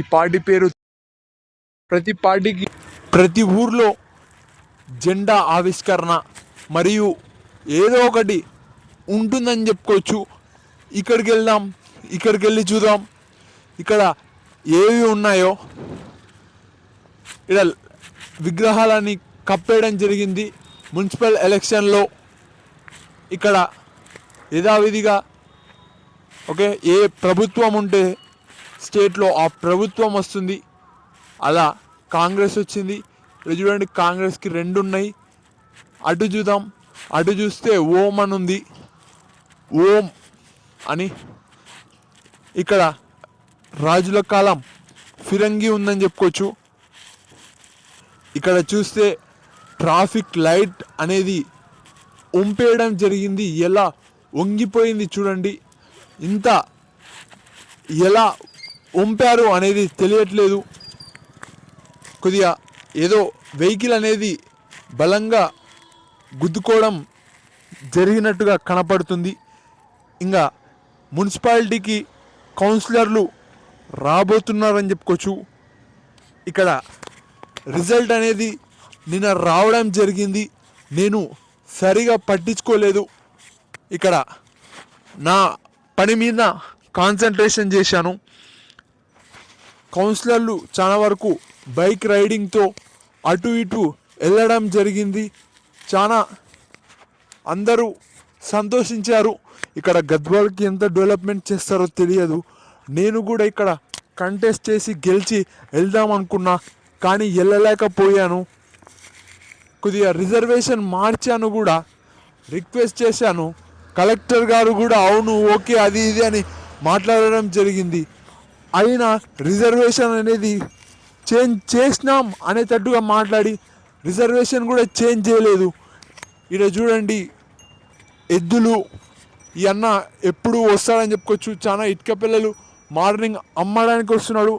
ఈ పార్టీ పేరు ప్రతి పార్టీకి ప్రతి ఊర్లో జెండా ఆవిష్కరణ మరియు ఏదో ఒకటి ఉంటుందని చెప్పుకోవచ్చు. ఇక్కడికి వెళ్దాం ఇక్కడికి వెళ్ళి చూద్దాం. ఇక్కడ ఏవి ఉన్నాయో ఇక్కడ విగ్రహాలని కప్పేయడం జరిగింది. మున్సిపల్ ఎలక్షన్లో ఇక్కడ యథావిధిగా ఓకే ఏ ప్రభుత్వం ఉంటే స్టేట్లో ఆ ప్రభుత్వం వస్తుంది. అలా కాంగ్రెస్ వచ్చింది. చూడండి కాంగ్రెస్కి రెండు ఉన్నాయి అటు చూద్దాం. అటు చూస్తే ఓం అని ఉంది. ఓం అని. ఇక్కడ రాజుల కాలం ఫిరంగి ఉందని చెప్పుకోవచ్చు. ఇక్కడ చూస్తే ట్రాఫిక్ లైట్ అనేది వంపేయడం జరిగింది. ఎలా వంగిపోయింది చూడండి. ఇంత ఎలా వంపారు అనేది తెలియట్లేదు. కొద్దిగా ఏదో వెహికల్ అనేది బలంగా గుద్దుకోవడం జరిగినట్టుగా కనపడుతుంది. ఇంకా మున్సిపాలిటీకి కౌన్సిలర్లు రాబోతున్నారని చెప్పుకోవచ్చు. ఇక్కడ రిజల్ట్ అనేది నిన్న రావడం జరిగింది. నేను సరిగా పట్టించుకోలేదు. ఇక్కడ నా పని మీద కాన్సన్ట్రేషన్ చేశాను. కౌన్సిలర్లు చాలా వరకు బైక్ రైడింగ్తో అటు ఇటు వెళ్ళడం జరిగింది. చాలా అందరూ సంతోషించారు. ఇక్కడ గద్వాల్కి ఎంత డెవలప్మెంట్ చేస్తారో తెలియదు. నేను కూడా ఇక్కడ కంటెస్ట్ చేసి గెలిచి వెళ్దాం అనుకున్నా కానీ వెళ్ళలేకపోయాను. కొద్దిగా రిజర్వేషన్ మార్చాను కూడా రిక్వెస్ట్ చేశాను. కలెక్టర్ గారు కూడా అవును ఓకే అది ఇది అని మాట్లాడడం జరిగింది. అయినా రిజర్వేషన్ అనేది చేంజ్ చేసినాం అనేటట్టుగా మాట్లాడి రిజర్వేషన్ కూడా చేంజ్ చేయలేదు. ఇక్కడ చూడండి ఎద్దులు ఈ అన్న ఎప్పుడు వస్తాడని చెప్పుకోవచ్చు. చాలా ఇటుక పిల్లలు మార్నింగ్ అమ్మడానికి వస్తున్నాడు.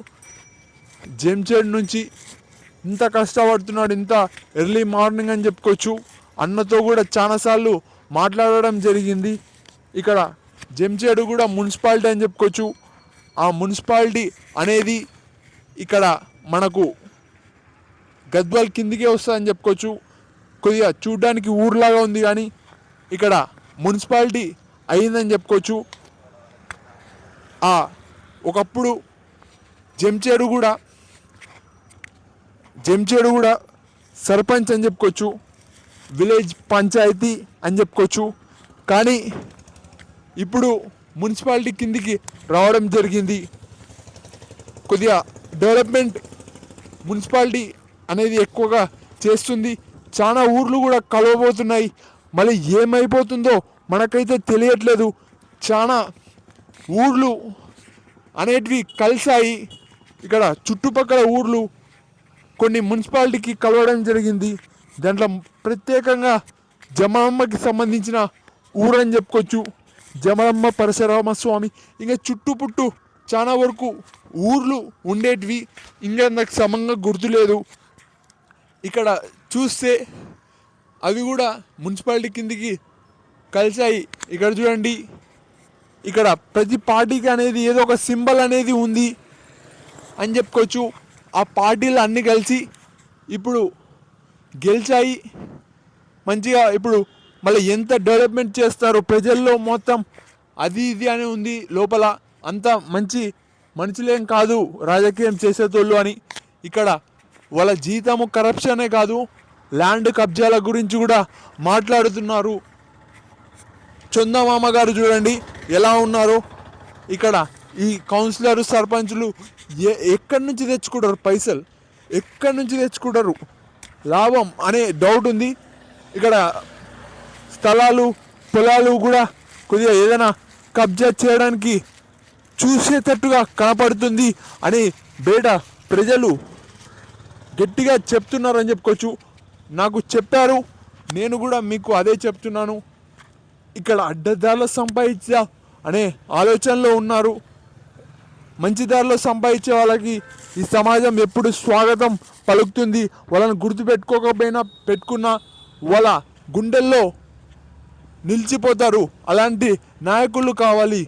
జెంచేడ్ నుంచి ఇంత కష్టపడుతున్నాడు ఇంత ఎర్లీ మార్నింగ్ అని చెప్పుకోవచ్చు. అన్నతో కూడా చాలాసార్లు మాట్లాడడం జరిగింది. ఇక్కడ జెంచేడు కూడా మున్సిపాలిటీ అని చెప్పుకోవచ్చు. ఆ మున్సిపాలిటీ అనేది ఇక్కడ మనకు గద్వాల్ కిందికే వస్తుందని చెప్పుకోవచ్చు. కొద్దిగా చూడ్డానికి ఊర్లాగా ఉంది కానీ ఇక్కడ మున్సిపాలిటీ అయిందని చెప్పుకోవచ్చు. ఆ ఒకప్పుడు జంచేడు కూడా జంచేడు కూడా సర్పంచ్ అని చెప్పుకోవచ్చు. విలేజ్ పంచాయతీ అని చెప్పుకోవచ్చు. కానీ ఇప్పుడు మున్సిపాలిటీ కిందికి రావడం జరిగింది. కొద్దిగా డెవలప్మెంట్ మున్సిపాలిటీ అనేది ఎక్కువగా చేస్తుంది. చాలా ఊర్లు కూడా కలవబోతున్నాయి. మళ్ళీ ఏమైపోతుందో మనకైతే తెలియట్లేదు. చాలా ఊర్లు అనేటివి కలిశాయి. ఇక్కడ చుట్టుపక్కల ఊర్లు కొన్ని మున్సిపాలిటీకి కలవడం జరిగింది. దాంట్లో ప్రత్యేకంగా జమామ్మకి సంబంధించిన ఊరని చెప్పుకోవచ్చు. జమలమ్మ పరశురామ స్వామి ఇంకా చుట్టుపుట్టు చాలా వరకు ఊర్లు ఉండేటివి. ఇంకా నాకు సమంగా గుర్తులేదు ఇక్కడ చూస్తే అవి కూడా మున్సిపాలిటీ కిందికి కలిసాయి ఇక్కడ చూడండి. ఇక్కడ ప్రతి పార్టీకి అనేది ఏదో ఒక సింబల్ అనేది ఉంది అని చెప్పుకోవచ్చు. ఆ పార్టీలు అన్నీ కలిసి ఇప్పుడు గెలిచాయి. మంచిగా ఇప్పుడు మళ్ళీ ఎంత డెవలప్మెంట్ చేస్తారో ప్రజల్లో మొత్తం అది ఇది అని ఉంది లోపల. అంత మంచి మనుషులేం కాదు రాజకీయం చేసేటోళ్ళు అని. ఇక్కడ వాళ్ళ జీతము కరప్షనే కాదు ల్యాండ్ కబ్జాల గురించి కూడా మాట్లాడుతున్నారు. చందమామ గారు చూడండి ఎలా ఉన్నారో. ఇక్కడ ఈ కౌన్సిలర్ సర్పంచులు ఏ ఎక్కడి నుంచి తెచ్చుకుంటారు పైసలు? ఎక్కడి నుంచి తెచ్చుకుంటారు? లాభం అనే డౌట్ ఉంది. ఇక్కడ స్థలాలు పొలాలు కూడా కొద్దిగా ఏదైనా కబ్జా చేయడానికి చూసేటట్టుగా కనపడుతుంది అని బయట ప్రజలు గట్టిగా చెప్తున్నారని చెప్పుకోవచ్చు. నాకు చెప్పారు నేను కూడా మీకు అదే చెప్తున్నాను. ఇక్కడ అడ్డదారిలో సంపాదించా అనే ఆలోచనలో ఉన్నారు. మంచి దారిలో సంపాదించే వాళ్ళకి ఈ సమాజం ఎప్పుడు స్వాగతం పలుకుతుంది. వాళ్ళని గుర్తుపెట్టుకోకపోయినా పెట్టుకున్న వాళ్ళ గుండెల్లో నిలిచిపోతారు. అలాంటి నాయకులు కావాలి.